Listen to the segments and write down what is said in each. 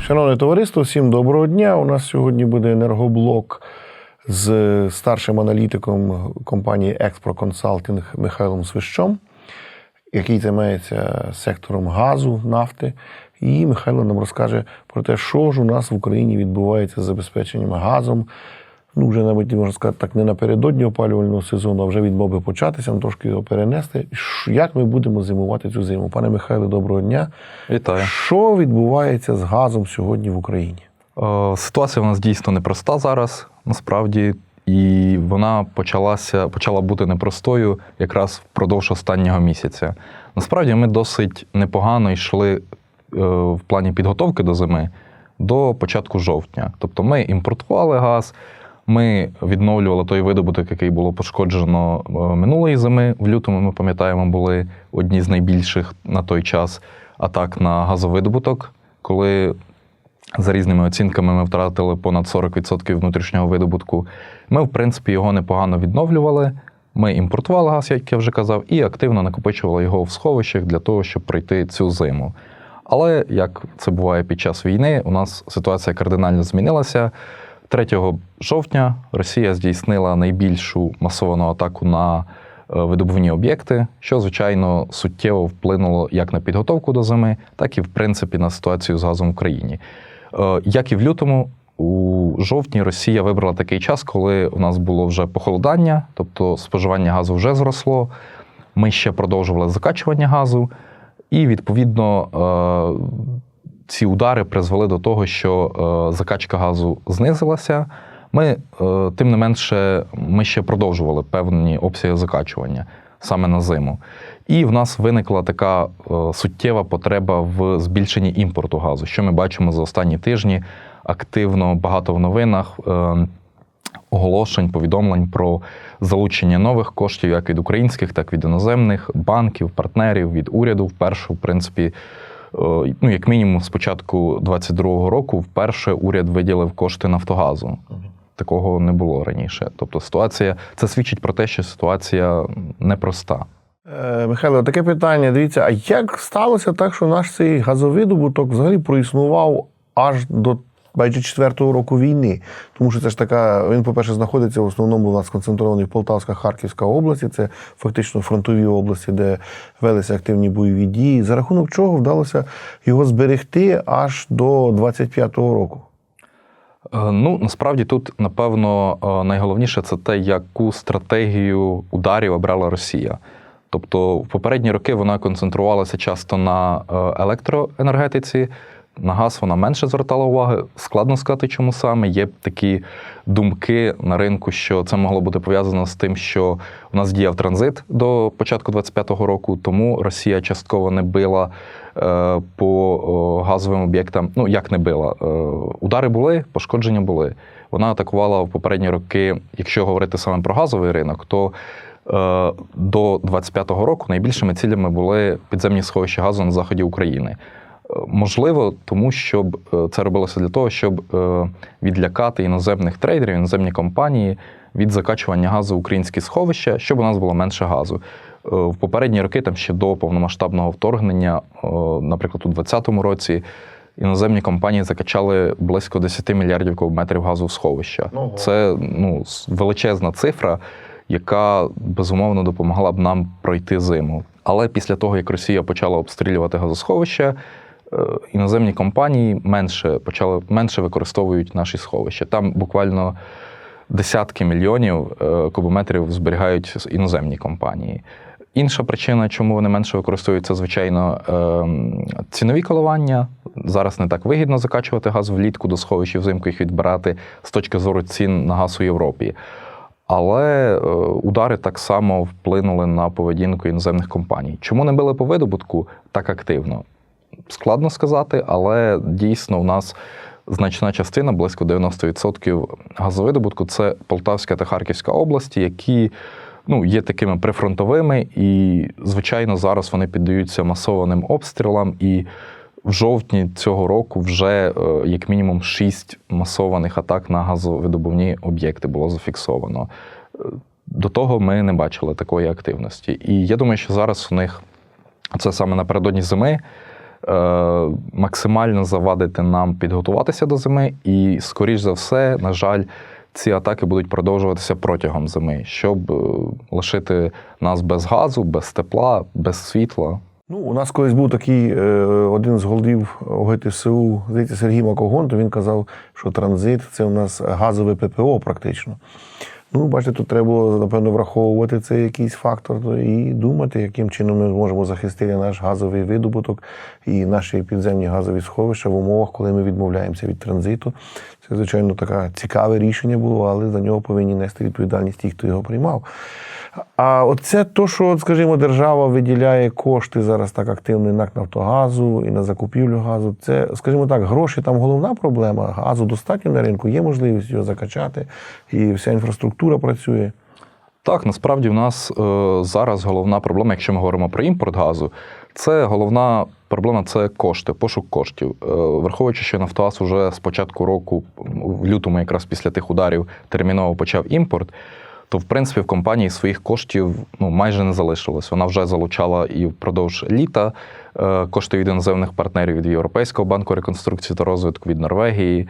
Шановне товариство, всім доброго дня. У нас сьогодні буде енергоблок з старшим аналітиком компанії Експро Консалтинг Михайлом Свищом, який займається сектором газу, нафти. І Михайло нам розкаже про те, що ж у нас в Україні відбувається з забезпеченням газом. Ну, вже навіть можна сказати, так не напередодні опалювального сезону, а вже він мав би початися, ну, трошки його перенести. Як ми будемо зимувати цю зиму? Пане Михайло, доброго дня. Вітаю. Що відбувається з газом сьогодні в Україні? Е, Ситуація у нас дійсно непроста зараз, насправді, і вона почалася, почала бути непростою якраз впродовж останнього місяця. Насправді ми досить непогано йшли е, в плані підготовки до зими до початку жовтня. Тобто ми імпортували газ, ми відновлювали той видобуток, який було пошкоджено е, минулої зими. В лютому ми пам'ятаємо, були одні з найбільших на той час атак на газовидобуток, коли за різними оцінками ми втратили понад 40% внутрішнього видобутку. Ми, в принципі, його непогано відновлювали. Ми імпортували газ, як я вже казав, і активно накопичували його в сховищах для того, щоб пройти цю зиму. Але як це буває під час війни, у нас ситуація кардинально змінилася. 3 жовтня Росія здійснила найбільшу масовану атаку на е, видобувні об'єкти, що, звичайно, суттєво вплинуло як на підготовку до зими, так і в принципі на ситуацію з газом в країні. Е, Як і в лютому, у жовтні Росія вибрала такий час, коли у нас було вже похолодання, тобто споживання газу вже зросло. Ми ще продовжували закачування газу, і відповідно е, ці удари призвели до того, що е, закачка газу знизилася. Ми, е, тим не менше, ми ще продовжували певні обсяги закачування саме на зиму. І в нас виникла така е, суттєва потреба в збільшенні імпорту газу, що ми бачимо за останні тижні. Активно багато в новинах оголошень, повідомлень про залучення нових коштів, як від українських, так і від іноземних банків, партнерів, від уряду. Вперше, в принципі, ну як мінімум, з початку 22-го року, вперше уряд виділив кошти Нафтогазу. Такого не було раніше. Тобто, ситуація це свідчить про те, що ситуація непроста. Е, Михайло, таке питання. Дивіться, а як сталося так, що наш цей газовидобуток взагалі проіснував аж до майже четвертого року війни? Тому що це ж така, він, по-перше, знаходиться в основному у нас сконцентрований в Полтавська, Харківська області. Це фактично фронтові області, де велися активні бойові дії. За рахунок чого вдалося його зберегти аж до 25-го року? Е, Ну, насправді тут, напевно, е, найголовніше це те, яку стратегію ударів обрала Росія. Тобто, в попередні роки вона концентрувалася часто на е, електроенергетиці. На газ вона менше звертала уваги. Складно сказати, чому саме. Є такі думки на ринку, що це могло бути пов'язано з тим, що у нас діяв транзит до початку 25-го року, тому Росія частково не била е, по газовим об'єктам. Ну як не била? Е, удари були, пошкодження були. Вона атакувала в попередні роки, якщо говорити саме про газовий ринок, то е, до 25-го року найбільшими цілями були підземні сховища газу на заході України. Можливо, тому щоб е, це робилося для того, щоб е, відлякати іноземних трейдерів, іноземні компанії від закачування газу в українські сховища, щоб у нас було менше газу. Е, В попередні роки, там ще до повномасштабного вторгнення, наприклад, у 2020 році. Іноземні компанії закачали близько 10 мільярдів кубометрів газу в сховища. Ого. Це ну, величезна цифра, яка безумовно допомогла б нам пройти зиму. Але після того, як Росія почала обстрілювати газосховища, іноземні компанії менше почали менше використовують наші сховища. Там буквально десятки мільйонів е, кубометрів зберігають іноземні компанії. Інша причина, чому вони менше використовують, це, звичайно, ем, цінові коливання. Зараз не так вигідно закачувати газ влітку до сховищ і взимку їх відбирати з точки зору цін на газ у Європі. Але е, удари так само вплинули на поведінку іноземних компаній. Чому не били по видобутку так активно? Складно сказати, але дійсно у нас значна частина, близько 90% газовидобутку це Полтавська та Харківська області, які ну, є такими прифронтовими, і, звичайно, зараз вони піддаються масованим обстрілам. І в жовтні цього року вже е, як мінімум шість масованих атак на газовидобувні об'єкти було зафіксовано. Е, До того ми не бачили такої активності. І я думаю, що зараз у них це саме напередодні зими. Е, максимально завадити нам підготуватися до зими, і, скоріш за все, на жаль, ці атаки будуть продовжуватися протягом зими, щоб е, лишити нас без газу, без тепла, без світла. Ну, у нас колись був такий е, один з голів ОГТСУ, здається, Сергій Макогон, то він казав, що транзит це у нас газове ППО практично. Ну, бачите, тут треба було, напевно, враховувати цей якийсь фактор і думати, яким чином ми можемо захистити наш газовий видобуток і наші підземні газові сховища в умовах, коли ми відмовляємося від транзиту. Це, звичайно, таке цікаве рішення було, але за нього повинні нести відповідальність ті, хто його приймав. А от це то, що, скажімо, держава виділяє кошти зараз так активно і НАК Нафтогазу і на закупівлю газу. Це, скажімо так, гроші там головна проблема. Газу достатньо на ринку, є можливість його закачати, і вся інфраструктура працює. Так, насправді в нас е, зараз головна проблема, якщо ми говоримо про імпорт газу, це головна проблема це кошти, пошук коштів. Е, враховуючи, що Нафтогаз уже з початку року, в лютому, якраз після тих ударів, терміново почав імпорт, то в принципі в компанії своїх коштів ну, майже не залишилось. Вона вже залучала і впродовж літа е, кошти від іноземних партнерів від Європейського банку реконструкції та розвитку від Норвегії.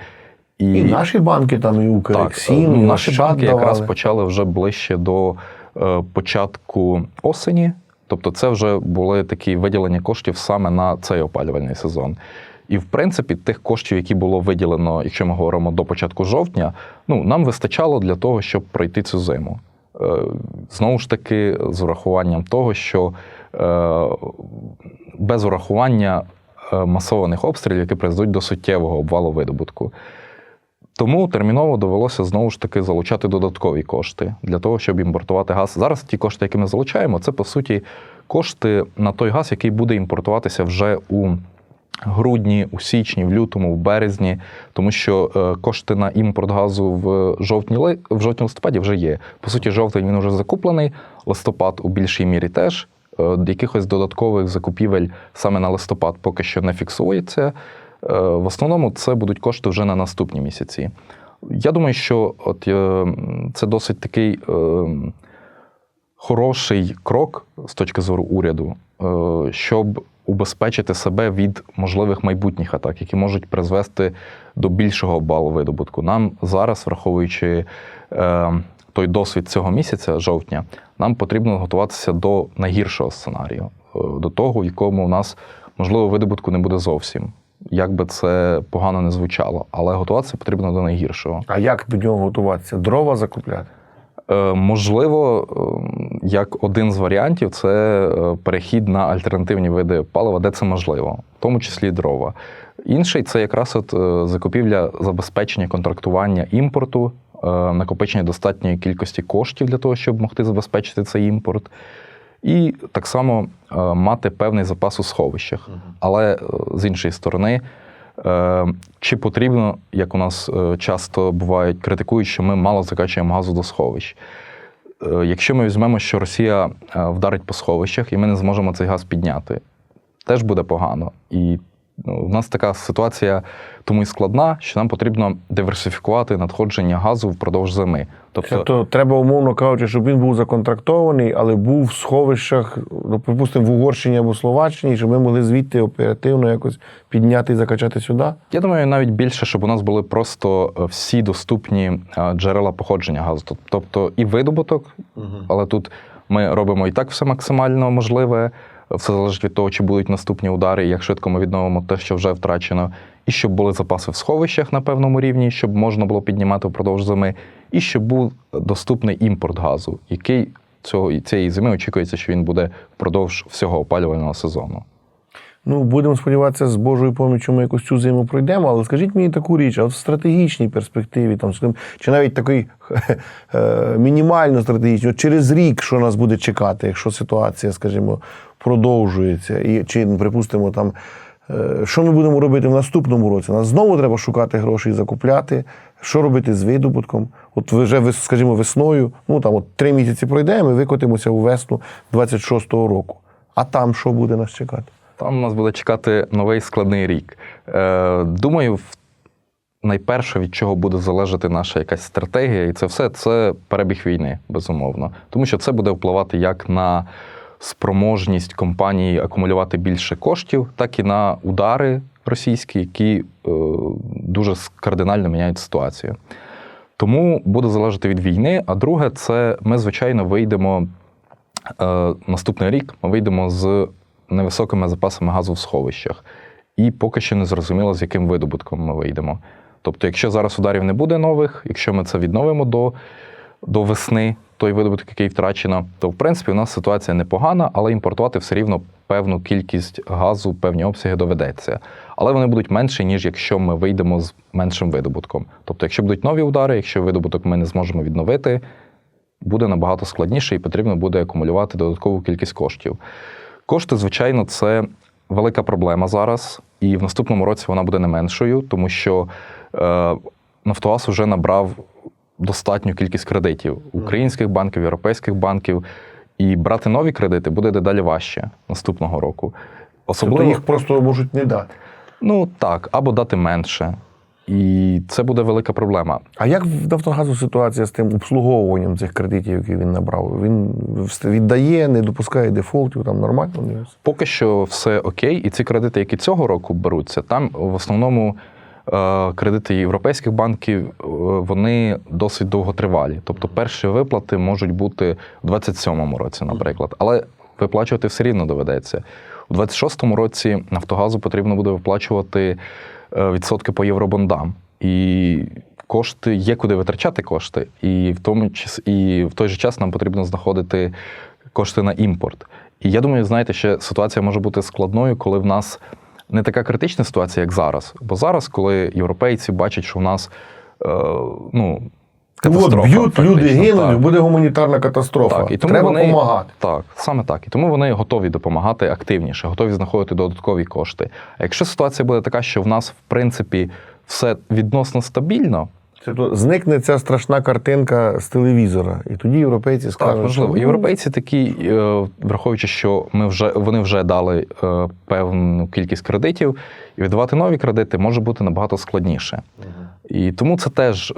І, наші банки там, і Так, Укрексім, ну, і наші банки якраз почали вже ближче до е, початку осені. Тобто, це вже були такі виділення коштів саме на цей опалювальний сезон. І в принципі, тих коштів, які було виділено, якщо ми говоримо до початку жовтня, ну нам вистачало для того, щоб пройти цю зиму. Е, Знову ж таки, з урахуванням того, що е, без урахування е, масованих обстрілів, які призведуть до суттєвого обвалу видобутку. Тому терміново довелося знову ж таки залучати додаткові кошти для того, щоб імпортувати газ. Зараз ті кошти, які ми залучаємо, це по суті кошти на той газ, який буде імпортуватися вже у грудні, у січні, в лютому, в березні, тому що е, кошти на імпорт газу в жовтні в жовтні листопаді вже є. По суті, жовтень він вже закуплений, листопад у більшій мірі теж. Е, Якихось додаткових закупівель саме на листопад поки що не фіксується. Е, В основному це будуть кошти вже на наступні місяці. Я думаю, що от е, це досить такий е, хороший крок з точки зору уряду, щоб убезпечити себе від можливих майбутніх атак, які можуть призвести до більшого балу видобутку. Нам зараз, враховуючи той досвід цього місяця, жовтня, нам потрібно готуватися до найгіршого сценарію, до того, в якому у нас можливо видобутку не буде зовсім. Як би це погано не звучало, але готуватися потрібно до найгіршого. А як до нього готуватися? Дрова закупляти? Е, Можливо, е, як один з варіантів, це е, перехід на альтернативні види палива, де це можливо, в тому числі дрова. Інший це якраз от е, закупівля забезпечення контрактування імпорту, накопичення достатньої кількості коштів для того, щоб могти забезпечити цей імпорт. І так само е, мати певний запас у сховищах. Але е, з іншої сторони, е, чи потрібно, як у нас часто бувають, критикують, що ми мало закачуємо газу до сховищ. Якщо ми візьмемо, що Росія вдарить по сховищах, і ми не зможемо цей газ підняти, теж буде погано. І ну, в нас така ситуація тому і складна, що нам потрібно диверсифікувати надходження газу впродовж зими. Тобто, Тобто треба, умовно кажучи, щоб він був законтрактований, але був в сховищах, ну, припустимо, в Угорщині або Словаччині, щоб ми могли звідти оперативно якось підняти і закачати сюди. Я думаю, навіть більше, щоб у нас були просто е, всі доступні е, джерела походження газу. Тобто і видобуток, але тут ми робимо і так все максимально можливе. Все залежить від того, чи будуть наступні удари, як швидко ми відновимо те, що вже втрачено, і щоб були запаси в сховищах на певному рівні, щоб можна було піднімати впродовж зими, і щоб був доступний імпорт газу, який цього цієї зими очікується, що він буде впродовж всього опалювального сезону. Ну, будемо сподіватися, з Божою поміччю ми якусь цю зиму пройдемо, але скажіть мені таку річ, а в стратегічній перспективі, там, чи навіть такий е, мінімально стратегічний, через рік, що нас буде чекати, якщо ситуація, скажімо, продовжується, і чи, ну, припустимо, там. е, Що ми будемо робити в наступному році? Нас знову треба шукати гроші і закупляти. Що робити з видобутком? От вже, скажімо, весною, ну там от три місяці пройдемо і викотимося у весну 26-го року. А там що буде нас чекати? Там нас буде чекати новий складний рік. Е, думаю, найперше, від чого буде залежати наша якась стратегія, і це все це перебіг війни, безумовно. Тому що це буде впливати як на спроможність компанії акумулювати більше коштів, так і на удари російські, які е, дуже кардинально міняють ситуацію. Тому буде залежати від війни. А друге, це ми, звичайно, вийдемо е, наступний рік. Ми вийдемо з невисокими запасами газу в сховищах. І поки що не зрозуміло, з яким видобутком ми вийдемо. Тобто, якщо зараз ударів не буде нових, якщо ми це відновимо до, до весни, той видобуток, який втрачено, то в принципі у нас ситуація непогана, але імпортувати все рівно певну кількість газу, певні обсяги доведеться. Але вони будуть менші, ніж якщо ми вийдемо з меншим видобутком. Тобто, якщо будуть нові удари, якщо видобуток ми не зможемо відновити, буде набагато складніше і потрібно буде акумулювати додаткову кількість коштів. Кошти, звичайно, це велика проблема зараз, і в наступному році вона буде не меншою, тому що е, Нафтогаз вже набрав достатню кількість кредитів українських банків, європейських банків. І брати нові кредити буде дедалі важче наступного року. Тобто Особливо їх просто можуть не дати. ну так, або дати менше. І це буде велика проблема. А як в Нафтогазу ситуація з тим обслуговуванням цих кредитів, які він набрав? Він віддає, не допускає дефолтів, там нормально? Поки що все окей, і ці кредити, які цього року беруться, там в основному е, кредити європейських банків е, вони досить довготривалі. Тобто перші виплати можуть бути в 27-му році, наприклад, але виплачувати все рівно доведеться. У 26-му році Нафтогазу потрібно буде виплачувати відсотки по євробондам. І кошти є куди витрачати кошти, і в тому і в той же час нам потрібно знаходити кошти на імпорт. І я думаю, знаєте, ще ситуація може бути складною, коли в нас не така критична ситуація, як зараз. Бо зараз, коли європейці бачать, що в нас е, ну, От б'ють, люди гинуть, так. буде гуманітарна катастрофа. Так, і тому Треба вони, допомагати. Так, саме так. І тому вони готові допомагати активніше, готові знаходити додаткові кошти. А якщо ситуація буде така, що в нас, в принципі, все відносно стабільно, Це то зникне ця страшна картинка з телевізора, і тоді європейці скажуть, Так, можливо. що, Європейці такі, е, враховуючи, що ми вже вони вже дали е, певну кількість кредитів, і віддавати нові кредити може бути набагато складніше. І тому це теж е,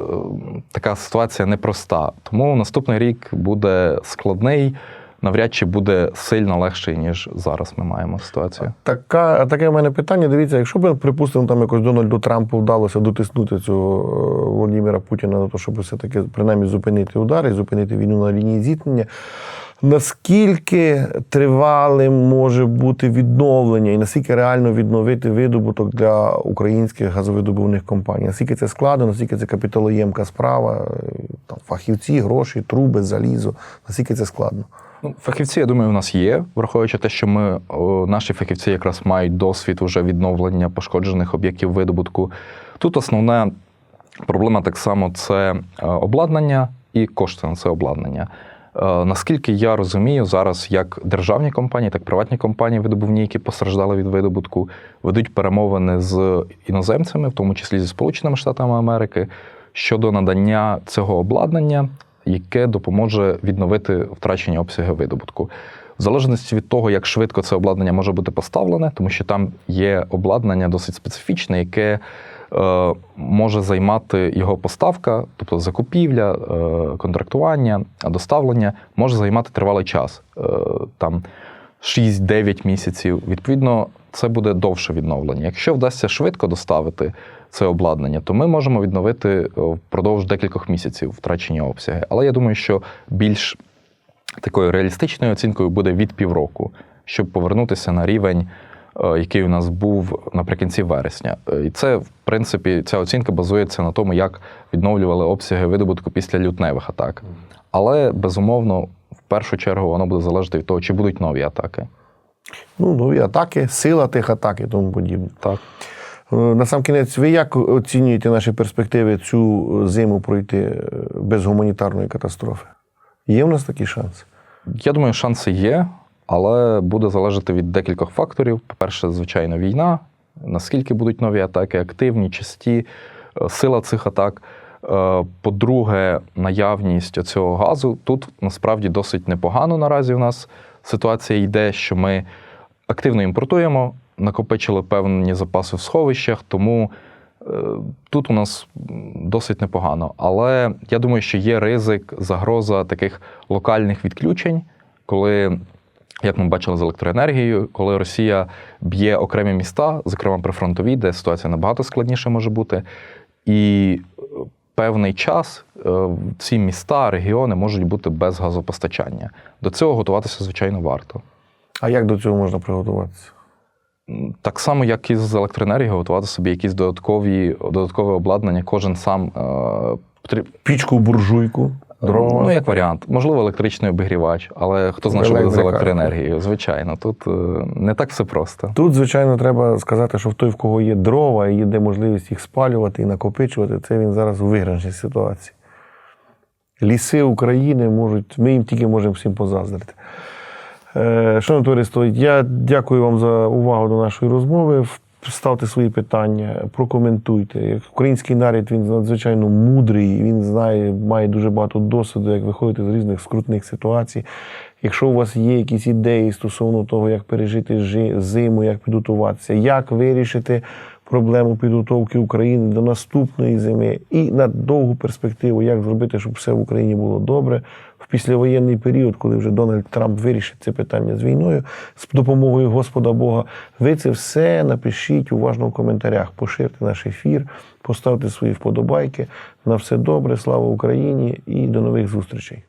така ситуація непроста. Тому наступний рік буде складний, навряд чи буде сильно легший, ніж зараз ми маємо ситуацію. Така, таке в мене питання. Дивіться, якщо б, припустимо, там якось Дональду Трампу вдалося дотиснути цього е, Володимира Путіна на те, щоб все-таки принаймні зупинити удари, зупинити війну на лінії зіткнення. Наскільки тривалим може бути відновлення, і наскільки реально відновити видобуток для українських газовидобувних компаній? Наскільки це складно, наскільки це капіталоємка справа, е, там фахівці, гроші, труби, залізо, наскільки це складно? Ну, фахівці, я думаю, у нас є, враховуючи те, що ми наші фахівці якраз мають досвід уже відновлення пошкоджених об'єктів видобутку. Тут основна проблема так само це е, обладнання і кошти на це обладнання. Е, Наскільки я розумію, зараз як державні компанії, так і приватні компанії видобувні, які постраждали від видобутку, ведуть перемовини з іноземцями, в тому числі зі Сполученими Штатами Америки, щодо надання цього обладнання, яке допоможе відновити втрачені обсяги видобутку. В залежності від того, як швидко це обладнання може бути поставлене, тому що там є обладнання досить специфічне, яке може займати його поставка, тобто закупівля, е, контрактування, доставлення, може займати тривалий час, е, там 6-9 місяців. Відповідно, це буде довше відновлення. Якщо вдасться швидко доставити це обладнання, то ми можемо відновити е, впродовж декількох місяців втрачені обсяги. Але я думаю, що більш такою реалістичною оцінкою буде від півроку, щоб повернутися на рівень, е, який у нас був наприкінці вересня. Е, І це, в принципі, ця оцінка базується на тому, як відновлювали обсяги видобутку після лютневих атак. Але безумовно, в першу чергу, воно буде залежати від того, чи будуть нові атаки. Ну, нові атаки, сила тих атак і тому подібне. Так. Е, На сам кінець, ви як оцінюєте наші перспективи цю зиму пройти е, без гуманітарної катастрофи? Є в нас такі шанси? Я думаю, шанси є, але буде залежати від декількох факторів. По-перше, звичайно, війна, наскільки будуть нові атаки, активні, часті, е, сила цих атак. Е, По-друге, наявність цього газу. Тут насправді досить непогано наразі у нас ситуація йде, що ми активно імпортуємо, накопичили певні запаси в сховищах, тому е, тут у нас досить непогано. Але я думаю, що є ризик, загроза таких локальних відключень, коли Як ми бачили з електроенергією, коли Росія б'є окремі міста, зокрема прифронтові, де ситуація набагато складніше може бути, і е, певний час е, ці міста, регіони можуть бути без газопостачання. До цього готуватися, звичайно, варто. А як до цього можна приготуватися? Так само, як і з електроенергією, готувати собі якісь додаткові, додаткове обладнання, кожен сам е, Пічку, буржуйку, дрова. Ну, як варіант. Можливо, електричний обігрівач, але хто знає, що буде з електроенергією. Звичайно, тут е, не так все просто. Тут, звичайно, треба сказати, що в той, в кого є дрова і є де можливість їх спалювати і накопичувати, це він зараз у виграшній ситуації. Ліси України можуть, ми їм тільки можемо всім позаздрити. Е, Шановне товариство, я дякую вам за увагу до нашої розмови. Ставте свої питання, прокоментуйте. Як Український народ він надзвичайно мудрий, він знає, має дуже багато досвіду, як виходити з різних скрутних ситуацій. Якщо у вас є якісь ідеї стосовно того, як пережити жи- зиму, як підготуватися, як вирішити проблему підготовки України до наступної зими і на довгу перспективу, як зробити, щоб все в Україні було добре післявоєнний період, коли вже Дональд Трамп вирішить це питання з війною з допомогою Господа Бога. Ви це все напишіть уважно в коментарях, поширте наш ефір, поставте свої вподобайки. На все добре, слава Україні і до нових зустрічей.